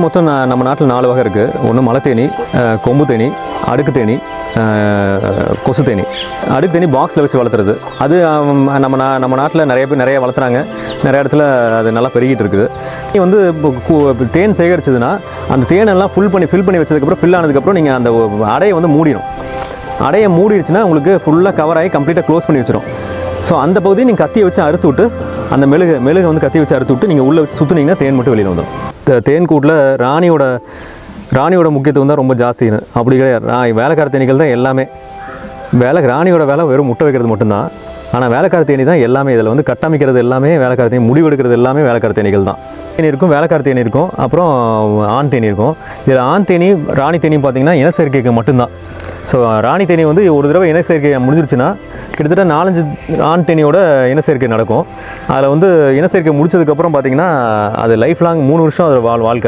மொத்தம் நம்ம நாட்டில் நாலு வகை இருக்குது ஒன்று மலை தேனி கொம்பு தேனி அடுக்கு தேனி கொசு தேனி. அடுக்கு தேனி பாக்ஸில் வச்சு வளர்த்துறது. அது நம்ம நா நம்ம நாட்டில் நிறைய பேர் நிறைய வளர்த்துறாங்க. நிறைய இடத்துல அது நல்லா பெருகிட்டு இருக்குது. நீ வந்து இப்போ தேன் சேகரிச்சதுன்னா அந்த தேனெல்லாம் ஃபுல் பண்ணி ஃபில் பண்ணி வச்சதுக்கப்புறம் ஃபில் ஆனதுக்கப்புறம் நீங்கள் அந்த அடையை வந்து மூடிடும் அடையை மூடிடுச்சுன்னா உங்களுக்கு ஃபுல்லாக கவர் ஆகி கம்ப்ளீட்டாக க்ளோஸ் பண்ணி வச்சிடும் ஸோ அந்த பகுதியை நீங்கள் கத்தியை வச்சு அறுத்து விட்டு அந்த மெழுகு மெழுகை வந்து கத்தி வச்சு அறுத்து விட்டு நீங்கள் உள்ளே வச்சு சுற்றுனீங்கன்னா தேன் மட்டும் வெளியில் வந்துடும் த- ராணியோட ராணியோட முக்கியத்துவம் தான் ரொம்ப ஜாஸ்தின்னு. அப்படி கிடையாது. வேலைக்கார தேனீக்கள் தான் எல்லாமே. வேலை ராணியோட வேலை வெறும் முட்டை வைக்கிறது மட்டும்தான். ஆனால் வேலைக்கார தேனி தான் எல்லாமே. இதில் வந்து கட்டமைக்கிறது எல்லாமே வேலைக்கார தேனி முடிவெடுக்கிறது எல்லாமே வேலைக்கார தேனிகள் தான். தேனி இருக்கும் வேலைக்கார தேனி இருக்கும் அப்புறம் ஆண் தேனி இருக்கும் இதில் ஆண் தேனி ராணி தேனி பார்த்தீங்கன்னா இனச்சேர்க்கைக்கு மட்டும்தான். ஸோ ராணி தேனி வந்து ஒரு தடவை இன சேர்க்கை முடிஞ்சிருச்சுன்னா கிட்டத்தட்ட நாலஞ்சு ஆண் தேனியோட இன சேர்க்கை நடக்கும். அதில் வந்து இனச்சேர்க்கை முடிச்சதுக்கப்புறம் பார்த்தீங்கன்னா அது லைஃப் லாங் மூணு வருஷம் அது வாழ் வாழ்க்கை.